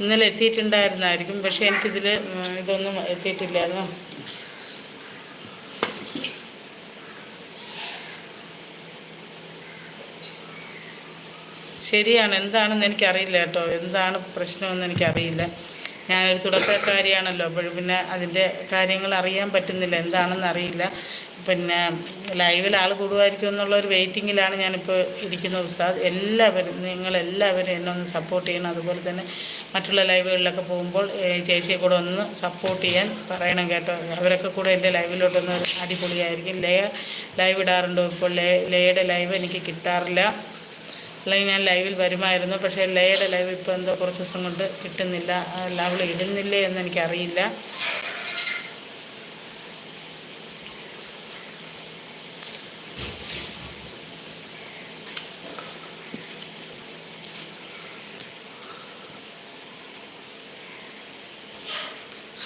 ഇന്നലെ എത്തിയിട്ടുണ്ടായിരുന്നായിരിക്കും. പക്ഷെ എനിക്കിതിൽ ഇതൊന്നും എത്തിയിട്ടില്ലായിരുന്നു. ശരിയാണ്. എന്താണെന്ന് എനിക്കറിയില്ല കേട്ടോ. എന്താണ് പ്രശ്നമെന്ന് എനിക്കറിയില്ല. ഞാനൊരു തുടക്കക്കാരിയാണല്ലോ അപ്പോൾ പിന്നെ അതിന്റെ കാര്യങ്ങൾ അറിയാൻ പറ്റുന്നില്ല എന്താണെന്ന് അറിയില്ല. പിന്നെ ലൈവിൽ ആൾ കൂടുമായിരിക്കും എന്നുള്ള ഒരു വെയിറ്റിങ്ങിലാണ് ഞാനിപ്പോൾ ഇരിക്കുന്ന ഉസ്താദ്. എല്ലാവരും നിങ്ങളെല്ലാവരും എന്നെ ഒന്ന് സപ്പോർട്ട് ചെയ്യണം. അതുപോലെ തന്നെ മറ്റുള്ള ലൈവുകളിലൊക്കെ പോകുമ്പോൾ ചേച്ചിയെ കൂടെ ഒന്ന് സപ്പോർട്ട് ചെയ്യാൻ പറയണം കേട്ടോ. അവരൊക്കെ കൂടെ എന്റെ ലൈവിലോട്ടൊന്ന് അടിപൊളിയായിരിക്കും. ലയ ലൈവ് ഇടാറുണ്ടോ? ഇപ്പോൾ ലേ ലയയുടെ ലൈവ് എനിക്ക് കിട്ടാറില്ല. അല്ലെങ്കിൽ ഞാൻ ലൈവിൽ വരുമായിരുന്നു. പക്ഷേ ലയയുടെ ലൈവ് ഇപ്പോൾ എന്തോ കുറച്ച് ദിവസം കൊണ്ട് കിട്ടുന്നില്ല. അല്ല അവൾ ഇടുന്നില്ലേ എന്ന് എനിക്കറിയില്ല.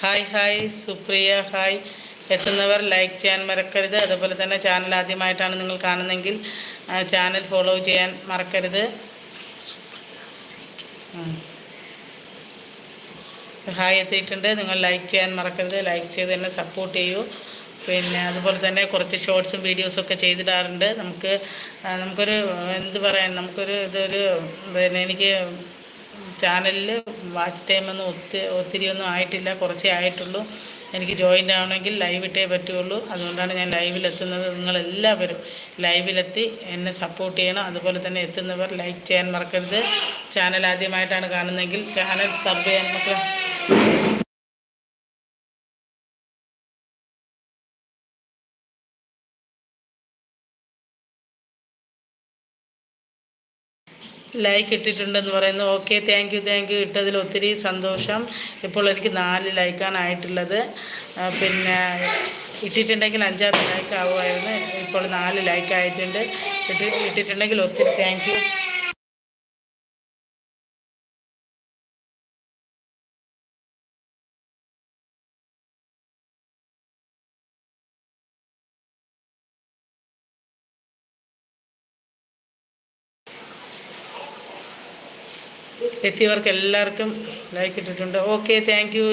ഹായ് ഹായ് സുപ്രിയ ഹായ് എത്തുന്നവർ ലൈക്ക് ചെയ്യാൻ മറക്കരുത്. അതുപോലെ തന്നെ ചാനൽ ആദ്യമായിട്ടാണ് നിങ്ങൾ കാണുന്നതെങ്കിൽ ചാനൽ ഫോളോ ചെയ്യാൻ മറക്കരുത്. ഹായ് എത്തിയിട്ടുണ്ട്. നിങ്ങൾ ലൈക്ക് ചെയ്യാൻ മറക്കരുത്. ലൈക്ക് ചെയ്ത് തന്നെ സപ്പോർട്ട് ചെയ്യൂ. പിന്നെ അതുപോലെ തന്നെ കുറച്ച് ഷോർട്സും വീഡിയോസും ഒക്കെ ചെയ്തിടാറുണ്ട്. നമുക്ക് നമുക്കൊരു എന്ത് പറയാൻ നമുക്കൊരു ഇതൊരു പിന്നെ എനിക്ക് ചാനലിൽ വാച്ച് ടൈമൊന്നും ഒത്തിരി ഒത്തിരി ഒന്നും ആയിട്ടില്ല. കുറച്ചേ ആയിട്ടുള്ളൂ. എനിക്ക് ജോയിന്റ് ആവണമെങ്കിൽ ലൈവ് ഇട്ടേ പറ്റുള്ളൂ. അതുകൊണ്ടാണ് ഞാൻ ലൈവിലെത്തുന്നത് നിങ്ങളെല്ലാവരും ലൈവിലെത്തി എന്നെ സപ്പോർട്ട് ചെയ്യണം. അതുപോലെ തന്നെ എത്തുന്നവർ ലൈക്ക് ചെയ്യാൻ മറക്കരുത്. ചാനൽ ആദ്യമായിട്ടാണ് കാണുന്നതെങ്കിൽ ചാനൽ സബ് ചെയ്യാൻ നമുക്ക് ലൈക്ക് ഇട്ടിട്ടുണ്ടെന്ന് പറയുന്നു. Okay thank you thank you ഇട്ടതിൽ ഒത്തിരി സന്തോഷം. ഇപ്പോൾ എനിക്ക് നാല് ലൈക്കാണ് ആയിട്ടുള്ളത്. പിന്നെ ഇട്ടിട്ടുണ്ടെങ്കിൽ അഞ്ചാറ് ലൈക്ക് ആവുമായിരുന്നു. ഇപ്പോൾ നാല് ലൈക്ക് ആയിട്ടുണ്ട്. ഇട്ട് ഇട്ടിട്ടുണ്ടെങ്കിൽ ഒത്തിരി താങ്ക് എത്തിയവർക്ക് എല്ലാവർക്കും ലൈക്ക് ഇട്ടിട്ടുണ്ട് ഓക്കെ താങ്ക് യു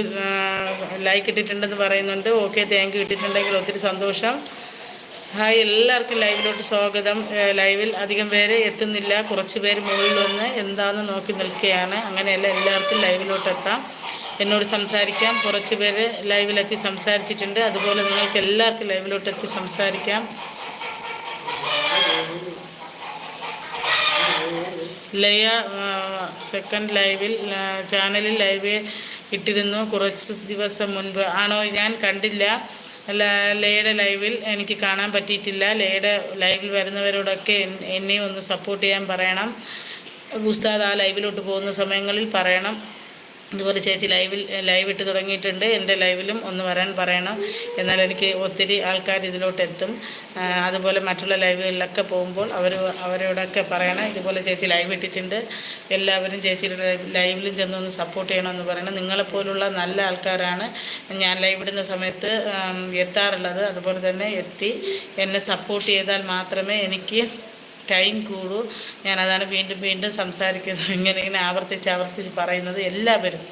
ലൈക്ക് ഇട്ടിട്ടുണ്ടെന്ന് പറയുന്നുണ്ട്. ഓക്കെ താങ്ക് യു ഇട്ടിട്ടുണ്ടെങ്കിൽ ഒത്തിരി സന്തോഷം. ഹായ് എല്ലാവർക്കും ലൈവിലോട്ട് സ്വാഗതം. ലൈവിൽ അധികം പേര് എത്തുന്നില്ല. കുറച്ച് പേര് മുകളിൽ വന്ന് എന്താണെന്ന് നോക്കി നിൽക്കുകയാണ്. അങ്ങനെയല്ല എല്ലാവർക്കും ലൈവിലോട്ട് എത്താം. എന്നോട് സംസാരിക്കാം. കുറച്ച് പേര് ലൈവിലെത്തി സംസാരിച്ചിട്ടുണ്ട്. അതുപോലെ നിങ്ങൾക്ക് എല്ലാവർക്കും ലൈവിലോട്ട് എത്തി സംസാരിക്കാം. ലയ സെക്കൻഡ് ലൈവിൽ ചാനലിൽ ലൈവ് ഇട്ടിരുന്നു കുറച്ച് ദിവസം മുൻപ്. ആണോ? ഞാൻ കണ്ടില്ല. ലയുടെ ലൈവിൽ എനിക്ക് കാണാൻ പറ്റിയിട്ടില്ല. ലയുടെ ലൈവിൽ വരുന്നവരോടൊക്കെ എന്നെ ഒന്ന് സപ്പോർട്ട് ചെയ്യാൻ പറയണം. ഉസ്താദ് ആ ലൈവിലോട്ട് പോകുന്ന സമയങ്ങളിൽ പറയണം. അതുപോലെ ചേച്ചി ലൈവിൽ ലൈവ് ഇട്ട് തുടങ്ങിയിട്ടുണ്ട്. എന്റെ ലൈവിലും ഒന്ന് വരാൻ പറയണം. എന്നാൽ എനിക്ക് ഒത്തിരി ആൾക്കാർ ഇതിലോട്ട് എത്തും അതുപോലെ മറ്റുള്ള ലൈവുകളിലൊക്കെ പോകുമ്പോൾ അവർ അവരോടൊക്കെ പറയണം. ഇതുപോലെ ചേച്ചി ലൈവ് ഇട്ടിട്ടുണ്ട്. എല്ലാവരും ചേച്ചിയുടെ ലൈവ്- ലൈവിലും ചെന്നൊന്ന് സപ്പോർട്ട് ചെയ്യണമെന്ന് പറയണം. നിങ്ങളെപ്പോലുള്ള നല്ല ആൾക്കാരാണ് ഞാൻ ലൈവ് ഇടുന്ന സമയത്ത് എത്താറുള്ളത്. അതുപോലെ തന്നെ എത്തി. എന്നെ സപ്പോർട്ട് ചെയ്താൽ മാത്രമേ എനിക്ക് ടൈം കൂടും. ഞാനതാണ് വീണ്ടും വീണ്ടും സംസാരിക്കുന്നത്. ഇങ്ങനെ ഇങ്ങനെ ആവർത്തിച്ച് ആവർത്തിച്ച് പറയുന്നത് എല്ലാവരും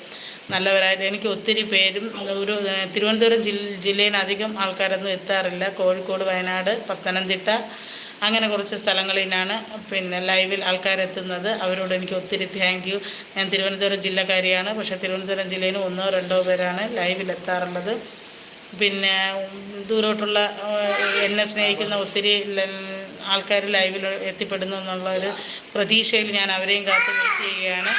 നല്ലവരായിട്ട് എനിക്ക് ഒത്തിരി പേരും ഒരു തിരുവനന്തപുരം ജില്ല ജില്ലയിൽ അധികം ആൾക്കാരൊന്നും എത്താറില്ല. കോഴിക്കോട് വയനാട് പത്തനംതിട്ട അങ്ങനെ കുറച്ച് സ്ഥലങ്ങളിലാണ് പിന്നെ ലൈവിൽ ആൾക്കാരെത്തുന്നത്. അവരോട് എനിക്ക് ഒത്തിരി താങ്ക് യു ഞാൻ തിരുവനന്തപുരം ജില്ലക്കാരിയാണ്. പക്ഷേ തിരുവനന്തപുരം ജില്ലയിൽ ഒന്നോ രണ്ടോ പേരാണ് ലൈവിൽ എത്താറുള്ളത്. പിന്നെ ദൂരോട്ടുള്ള എന്നെ സ്നേഹിക്കുന്ന ഒത്തിരി ആൾക്കാർ ലൈവിൽ എത്തിപ്പെടുന്നു എന്നുള്ള ഒരു പ്രതീക്ഷയിൽ ഞാൻ അവരെയും കാത്ത് വെയിറ്റ് ചെയ്യുകയാണ്